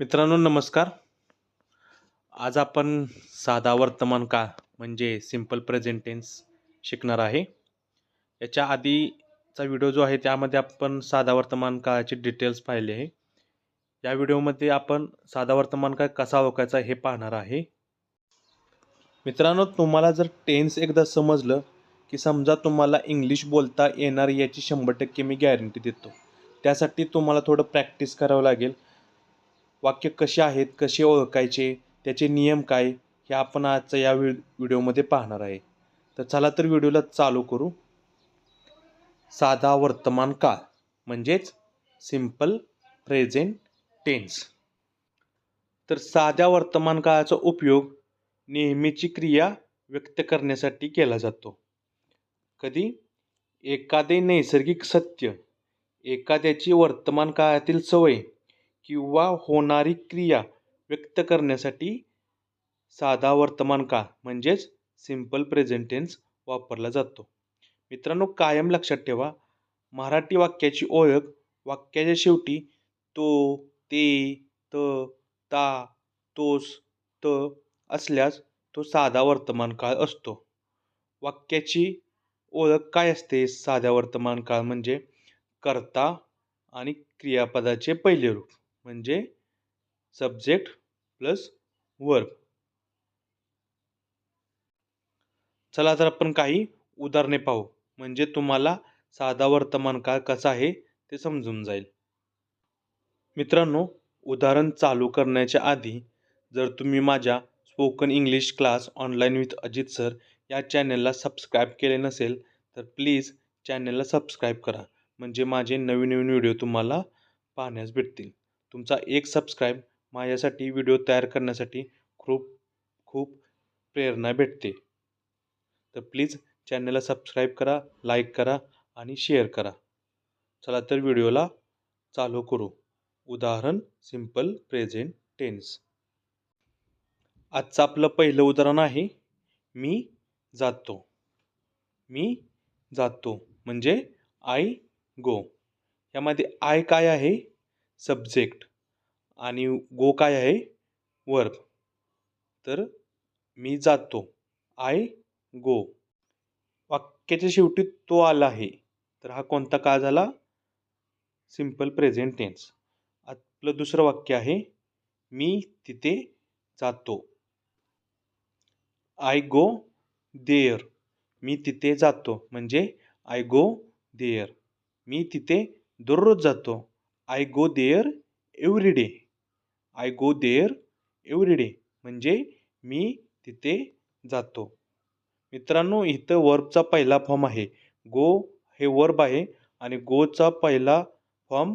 मित्रांनो नमस्कार. आज आपण साधा वर्तमान काळ म्हणजे सिंपल प्रेझेंट टेन्स शिकणार आहे. याच्या आधीचा व्हिडिओ जो आहे त्यामध्ये आपण साधा वर्तमान काळाचे डिटेल्स पाहिले आहे. या व्हिडिओमध्ये आपण साधा वर्तमान काळ कसा ओळखायचा हे पाहणार आहे. मित्रांनो तुम्हाला जर टेन्स एकदा समजलं की समजा तुम्हाला इंग्लिश बोलता येणार याची शंभर टक्के मी गॅरंटी देतो. त्यासाठी तुम्हाला थोडं प्रॅक्टिस करावं लागेल. वाक्य कसे आहेत कसे ओळखायचे त्याचे नियम काय हे आपण आजच्या या व्हि व्हिडिओमध्ये पाहणार आहे. तर चला तर व्हिडिओला चालू करू. साधा वर्तमान काळ म्हणजेच सिंपल प्रेझेंट टेन्स तर साध्या वर्तमान काळाचा उपयोग नेहमीची क्रिया व्यक्त करण्यासाठी केला जातो. कधी? एखादे नैसर्गिक सत्य एखाद्याची वर्तमान काळातील सवय किंवा होणारी क्रिया व्यक्त करण्यासाठी साधा वर्तमान काळ म्हणजेच सिंपल प्रेझेंट टेन्स वापरला जातो. मित्रांनो कायम लक्षात ठेवा मराठी वाक्याची ओळख वाक्याच्या शेवटी तो ते त ता तोस त असल्यास तो साधा वर्तमान काळ असतो. वाक्याची ओळख काय असते? साध्या वर्तमान काळ म्हणजे कर्ता आणि क्रियापदाचे पहिले रूप म्हणजे सब्जेक्ट प्लस वर्ब चला तर आपण काही उदाहरणे पाहू. म्हणजे तुम्हाला साधा वर्तमान काळ कसा आहे ते समजून जाईल. मित्रांनो उदाहरण चालू करण्याच्या आधी जर तुम्ही माझ्या spoken English class online with Ajit sir या चॅनलला सबस्क्राईब केले नसेल तर प्लीज चॅनलला सबस्क्राईब करा. म्हणजे माझे नवीन नवीन व्हिडिओ तुम्हाला पाहण्यास भेटतील. तुमचा एक सबस्क्राईब माझ्यासाठी व्हिडिओ तयार करण्यासाठी खूप खूप प्रेरणा भेटते. तर प्लीज चॅनलला सबस्क्राईब करा लाईक करा आणि शेअर करा. चला तर व्हिडिओला चालू करू. उदाहरण सिंपल प्रेझेंट टेन्स आजचं आपलं पहिलं उदाहरण आहे मी जातो. मी जातो. म्हणजे आय गो यामध्ये आय काय आहे? सब्जेक्ट. आणि गो काय आहे? वर्ब. तर मी जातो. I go. वाक्याच्या शेवटी तो आला आहे. तर हा कोणता काळ झाला? Simple present tense. आपलं दुसरं वाक्य आहे. मी तिथे जातो. I go there. मी तिथे जातो. म्हणजे आय गो देअर. मी तिथे दररोज जातो. I go there every day I go there every day म्हणजे मी तिथे जातो. मित्रांनो इथं वर्बचा पहिला फॉर्म आहे. गो हे वर्ब आहे आणि गोचा पहिला फॉर्म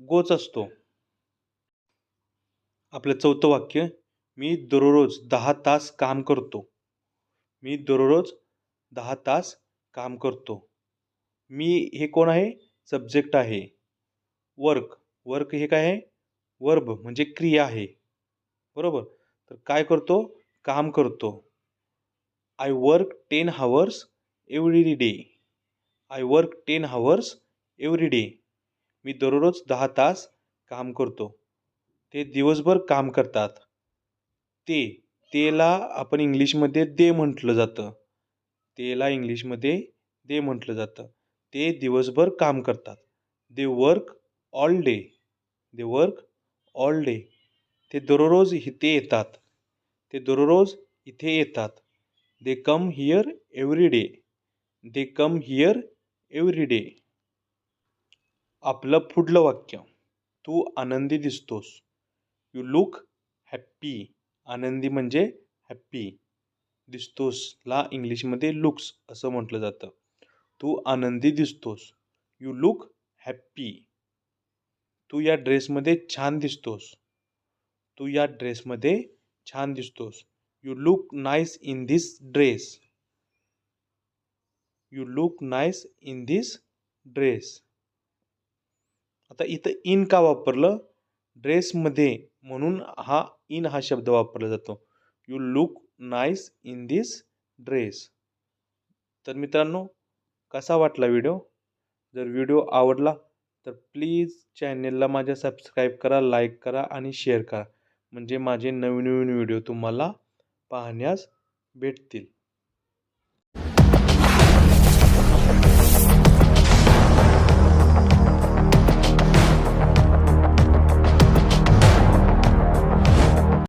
गोच असतो. आपलं चौथं वाक्य मी दररोज दहा तास काम करतो. मी दररोज दहा तास काम करतो. मी हे कोण आहे? सब्जेक्ट आहे. वर्क. वर्क हे काय आहे? वर्ब म्हणजे क्रिया आहे. बरोबर? तर काय करतो? काम करतो. I work ten hours every day I work ten hours every day मी दररोज दहा तास काम करतो. ते दिवसभर काम करतात. ते तेला आपण इंग्लिशमध्ये दे म्हटलं जातं. तेला इंग्लिशमध्ये दे म्हटलं जातं. ते दिवसभर काम करतात. They work all day they work all day ते दररोज इथे येतात. ते दररोज इथे येतात. They come here every day they come here every day आपलं पुढलं वाक्य. तू आनंदी दिसतोस. यू लुक हॅप्पी आनंदी म्हणजे हॅप्पी दिसतोसला इंग्लिशमध्ये लुक्स असं म्हटलं जातं. तू आनंदी दिसतोस. यू लुक हॅप्पी तू या ड्रेसमध्ये छान दिसतोस. तू या ड्रेसमध्ये छान दिसतोस. You look nice in this dress you look nice in this dress आता इथं इन का वापरलं? ड्रेसमध्ये म्हणून हा इन हा शब्द वापरला जातो. You look nice in this dress तर मित्रांनो कसा वाटला व्हिडिओ जर व्हिडिओ आवडला तर प्लीज चॅनेलला माझ्या सबस्क्राईब करा लाईक करा आणि शेअर करा. म्हणजे माझे नवीन नवीन व्हिडिओ तुम्हाला पाहण्यास भेटतील.